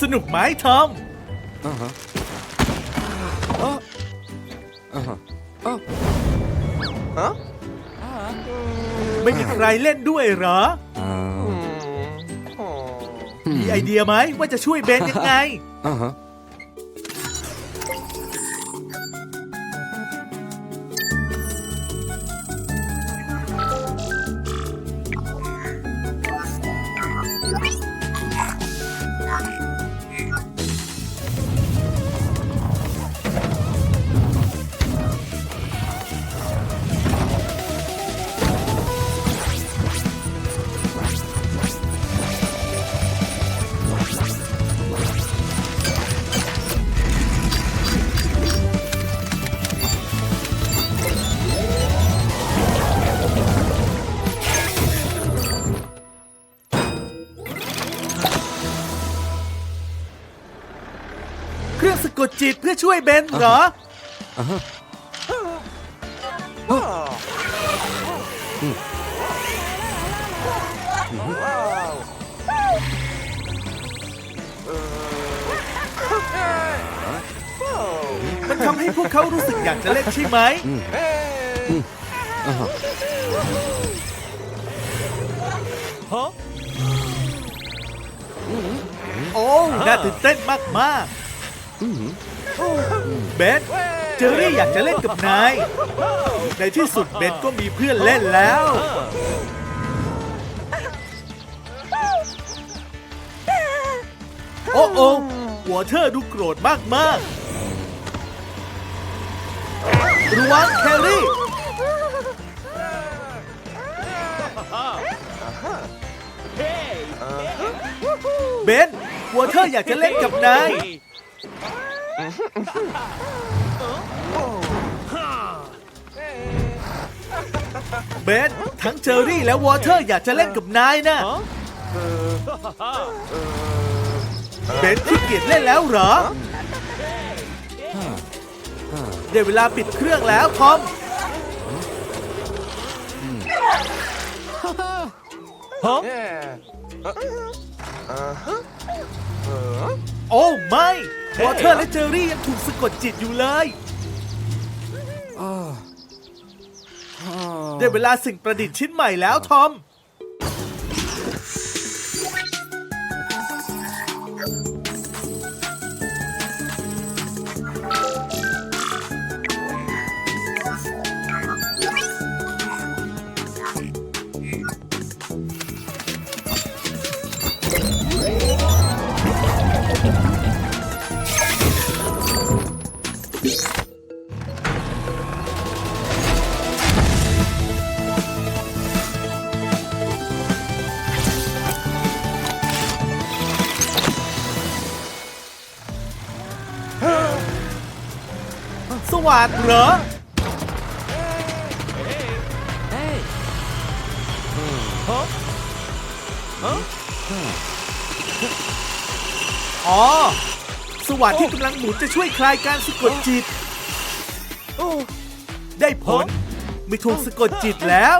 สนุกไหมทอม อ่าฮะอ่าอ่าฮะอ่าฮะไม่มีใครเล่นด้วยเหรอ อ่ามีไอเดียไหมว่าจะช่วยเบนยังไง อ่าฮะ ช่วยเบนเหรอมันทำให้พวกเขารู้สึกอยากจะเล่นใช่ไหมฮะโอ้ น่าตื่นเต้นมากๆ เบนเจอรี่อยากจะเล่นกับนาย ในที่สุดเบนก็มีเพื่อนเล่นแล้ว โอ้โอ้วเทอดูโกรธมากๆระวังแคลรี่ เบนหัวเทออยากจะเล่นกับนาย เบนทั้งเจอรี่และวอเทอร์อยากจะเล่นกับนายนะเบนขี้เกียจเล่นแล้วเหรอ ได้เวลาปิดเครื่องแล้วทอมโอ้ไม่ วอเทอร์และเจอรี่ยังถูกสะกดจิตอยู่เลยอ่าอ่าได้เวลาสิ่งประดิษฐ์ชิ้นใหม่แล้วทอม สวัสดเหรออ๋อ สวัสดที่กำลังหมุนจะช่วยคลายการสะกดจิต ได้ผล ไม่ถูกสะกดจิตแล้ว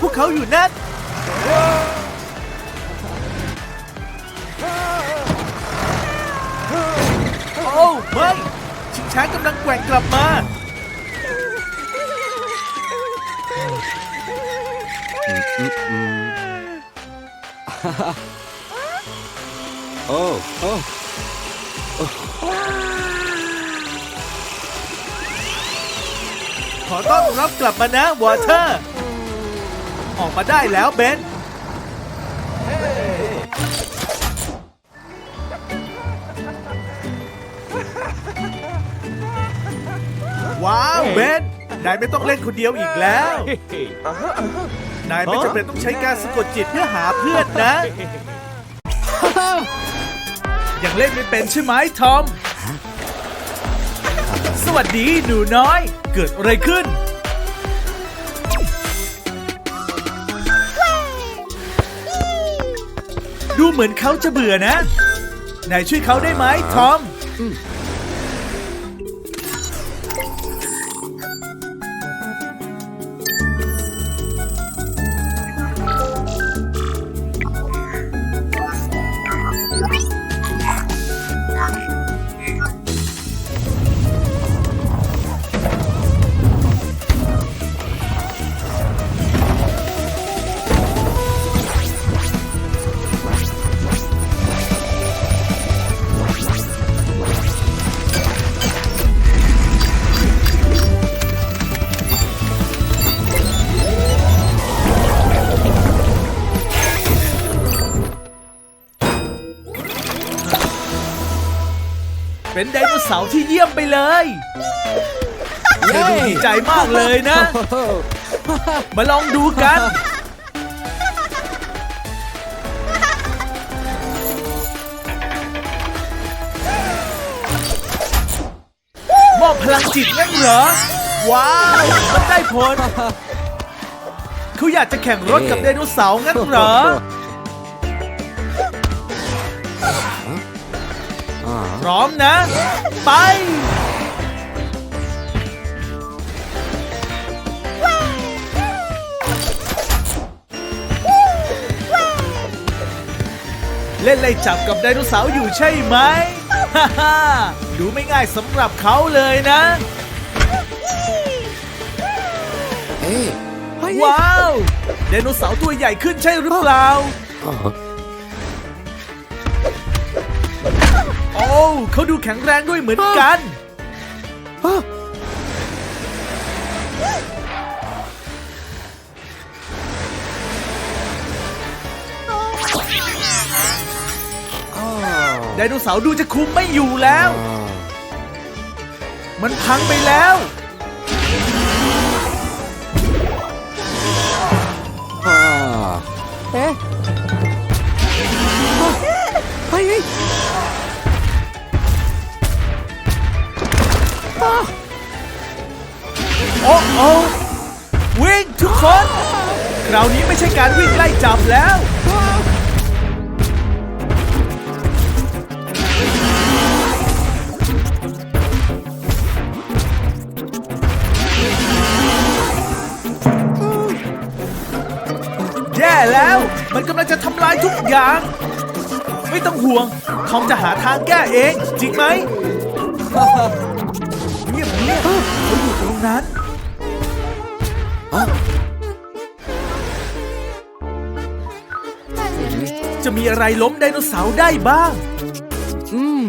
พวกเขาอยู่นั่น อ้ไม่ชิงช้ากำลังแกว่งกลับมา โอ้โอ้ขอต้อนรับกลับมานะวอเทอร์ ออกมาได้แล้วเบน เบนนายไม่ต้องเล่นคนเดียวอีกแล้ว นายไม่จำเป็นต้องใช้การสะกดจิตเพื่อหาเพื่อนนะ ยังเล่นไม่เป็นใช่ไหมทอม สวัสดีหนูน้อย เกิดอะไรขึ้น ดูเหมือนเขาจะเบื่อนะ นายช่วยเขาได้ไหมทอม เป็นไดโนเสาร์ที่เยี่ยมไปเลยเธอดูดีใจมากเลยนะ มาลองดูกัน มอบพลังจิตนั่นเหรอ ว้าว มันได้ผล เขาอยากจะแข่งรถกับไดโนเสาร์งั้นเหรอ ร้อมนะ ไป เล่นไล่จับกับไดโนเสาร์อยู่ใช่ไหมฮ่าฮ่าดูไม่ง่ายสำหรับเขาเลยนะเอ๊ะเฮ้ยว้าว ไดโนเสาร์ตัวใหญ่ขึ้นใช่หรือเปล่าอ๋อโอ้ เขาดูแข็งแรงด้วยเหมือนกันฮะอ้าวไดโนเสาร์ดูจะคุมไม่อยู่แล้วอ่ามันพังไปแล้วอ่าเอ๊ะเฮ้ย โอ้โอ้วิ่งทุกคน คราวนี้ไม่ใช่การวิ่งไล่จับแล้ว แย่แล้ว มันกำลังจะทำลายทุกอย่าง ไม่ต้องห่วงทอมจะหาทางแก้เอง จริงไหม เงียบเงียบเขาอยู่ตรงนั้นอะจะมีอะไรล้มไดโนเสาร์ได้บ้าง อืม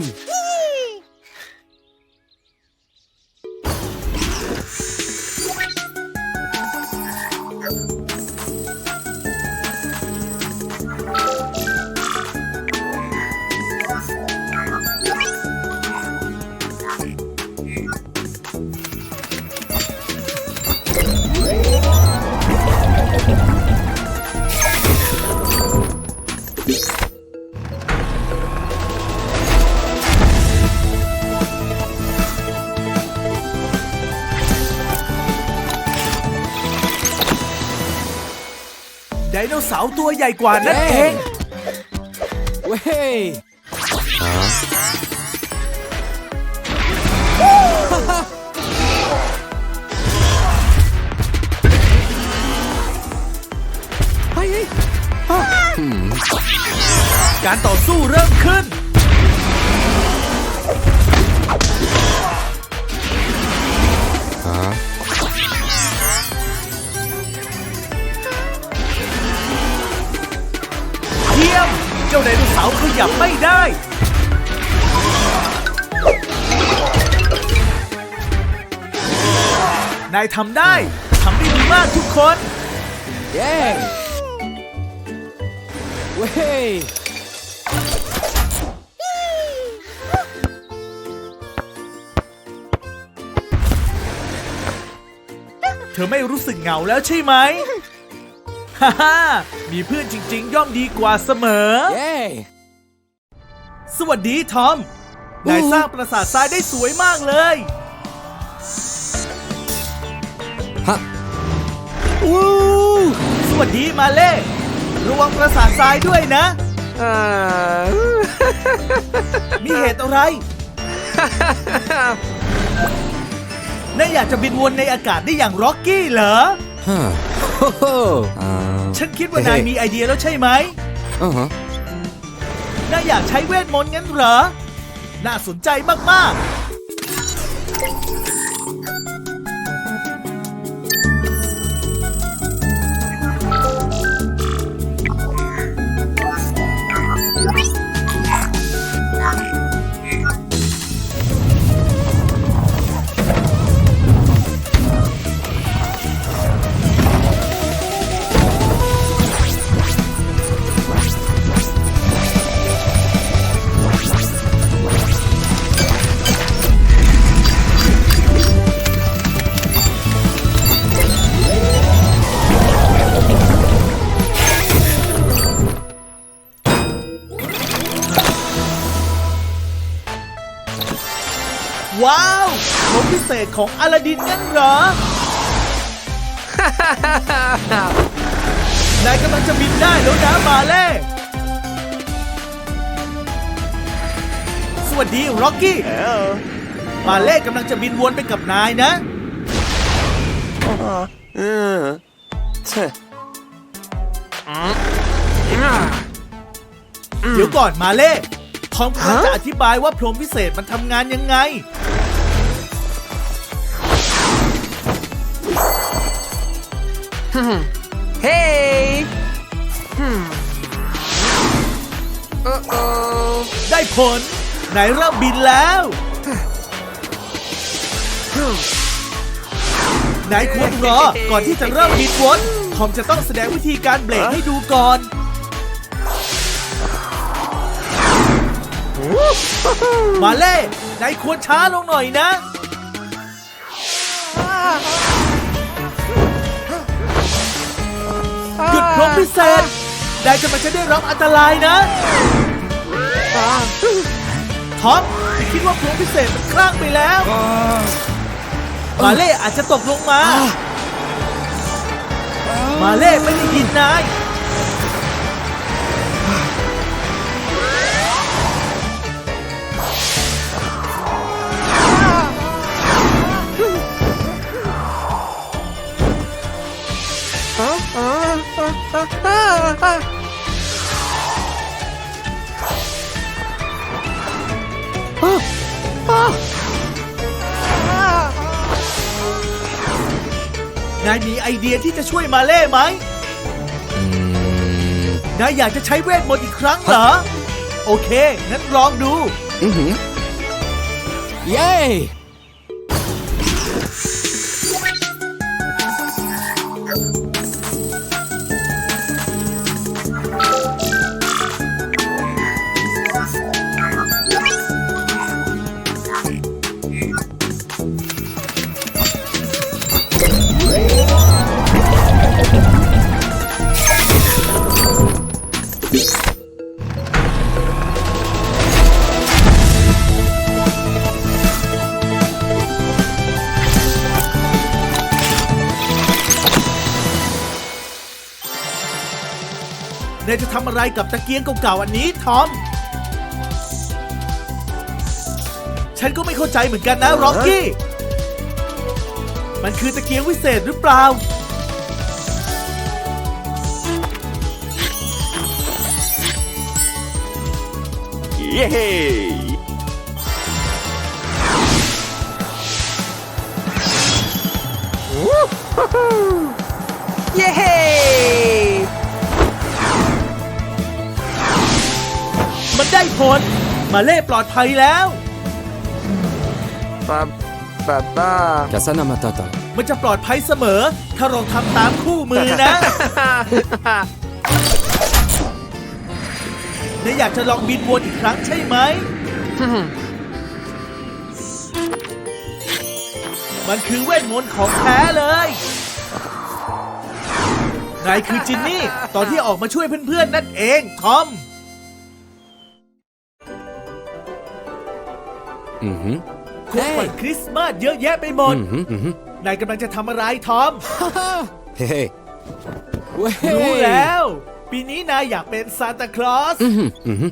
โนเสาร์ตัวใหญ่กว่านั่นเอง เว้ยอ่าเฮ้ยเฮ้ยอะอืมการต่อสู้เริ่มขึ้น จ้าไดโนเสาร์ขยับไม่ได้ นายทำได้ ทำได้ดีมากทุกคน เย้เว้ยเธอไม่รู้สึกเหงาแล้วใช่ไหม ฮ่าฮ่ามีเพื่อนจริง ๆ ย่อมดีกว่าเสมอ เย้ สวัสดีทอม นายสร้างปราสาททรายได้สวยมากเลยฮะอู้สวัสดีมาเล่ ระวังปราสาททรายด้วยนะ อ่า มีเหตุอะไร นายอยากจะบินวนในอากาศได้อย่างร็อกกี้เหรอ ฮะโอ้โหอ่า ฉันคิดว่านายมีไอเดียแล้วใช่ไหมอ่าฮะนายอยากใช้เวทมนต์งั้นเหรอ น่าสนใจมาก ๆ เศษของอลาดินนั่นเหรอ นายกำลังจะบินได้แล้วนะมาเล่สวัสดีร็อกกี้มาเล่กำลังจะบินวนไปกับนายนะเออเช่เดี๋ยวก่อนมาเล่ทอมกำลังจะอธิบายว่าพรหมพิเศษมันทำงานยังไง เฮ้ยโอ้โอ้ได้ผลนายเริ่มบินแล้ว นายควรรอ ก่อนที่จะเริ่มบินวนทอมจะต้องแสดงวิธีการเบรกให้ดูก่อนมาเล่นายควรช้าลงหน่อยนะ หยุดพรหมพิเศษนายกำลังจะได้รับอันตรายนะท็อปคิดว่าพรหมพิเศษมันคลั่งไปแล้วมาเล่อาจจะตกลงมา มาเล่ไม่ได้ยินนาย ยมีไอเดียที่จะช่วยมาเล่ไหมอืมนายอยากจะใช้เวทมนต์อีกครั้งเหรอ โอเค งั้นลองดู อือหือเย้ นายจะทำอะไรกับตะเกียงเก่าๆอันนี้ทอม ฉันก็ไม่เข้าใจเหมือนกันนะร็อกกี้ มันคือตะเกียงวิเศษหรือเปล่า เย้เย้ ได้ผล มาเล่ปลอดภัยแล้วป้าป้าป้า Kasana Matata มันจะปลอดภัยเสมอ ถ้าเราทำตามคู่มือนะ นายอยากจะลองบินวนอีกครั้งใช่ไหม มันคือเวทมนต์ของแท้เลย นายคือจินนี่ ตอนที่ออกมาช่วยเพื่อนๆนั่นเอง ทอม อือหือของขวัญคริสต์มาสเยอะแยะไปหมด อือหืออือหือนายกำลังจะทำอะไรทอม เฮ้เว้ยรู้แล้ว ปีนี้นายอยากเป็นซานตาคลอส อือหืออือหือ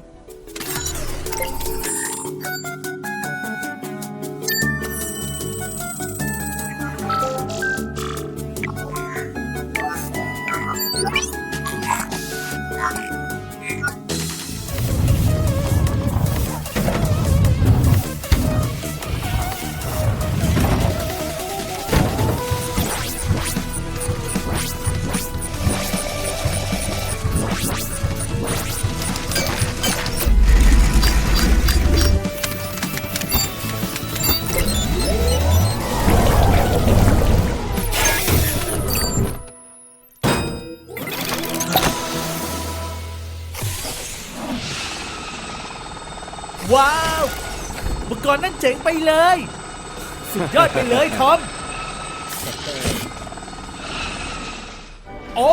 กรณ์นั่นเจ๋งไปเลย สุดยอดไปเลยทอม โอ้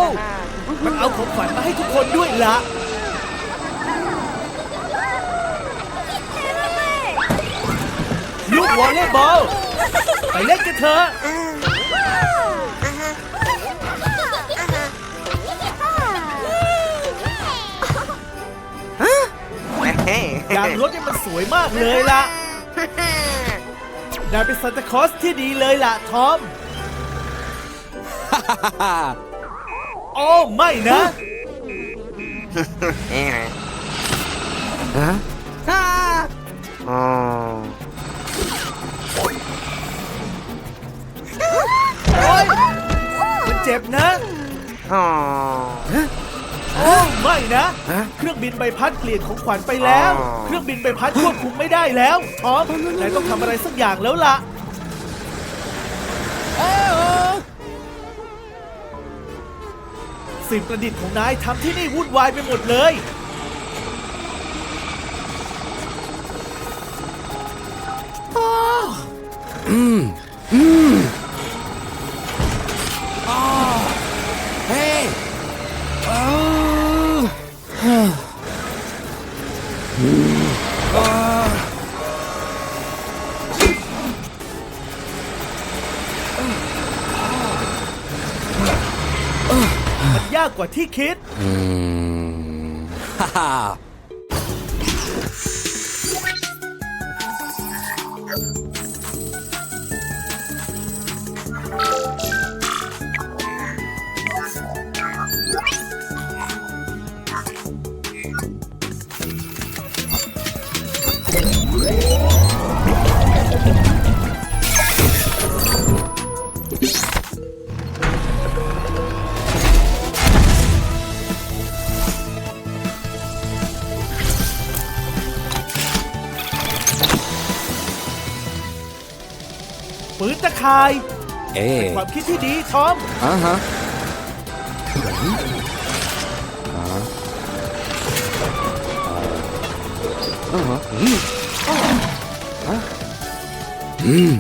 มันเอาของขวัญมาให้ทุกคนด้วยละลุกวอลเลย์บอล ไปเล่นกันเถอะยางรถเนี่ยมันสวยมากเลยล่ะ นายเป็นซานตาคลอสที่ดีเลยล่ะทอม โอ้ไม่นะ ฮะอ๋อโอ้ยมันเจ็บนะ อ๋อ โอ้ไม่นะ ฮะเครื่องบินใบพัดเปลี่ยนของขวัญไปแล้ว อ๋อ เครื่องบินใบพัดควบคุมไม่ได้แล้วทอมนายต้องทำอะไรสักอย่างแล้วล่ะ สิ่งประดิษฐ์ของนายทำที่นี่วุ่นวายไปหมดเลยเกว่าที่คิดฮ่าาปืนตะข่าย เอ๊ะความคิดที่ดีทอม อ่าฮะอ่าฮะอืมอะอืม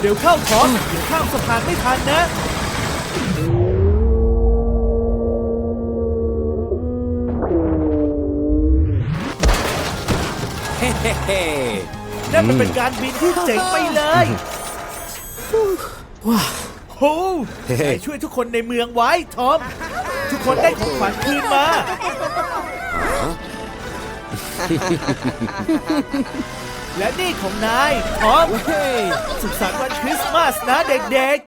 เดี๋ยวเข้าทอมเดี๋ยวข้ามสะพานไม่ทันนะ เฮ้เฮ้เฮ้นั่นมันเป็นการบินที่เจ๋งไปเลยว้าโอ้นายช่วยทุกคนในเมืองไว้ทอม ทุกคนได้ของขวัญคืนมา และนี่ของนายทอมเฮ้ยสุขสันต์วันคริสต์มาสนะเด็กๆ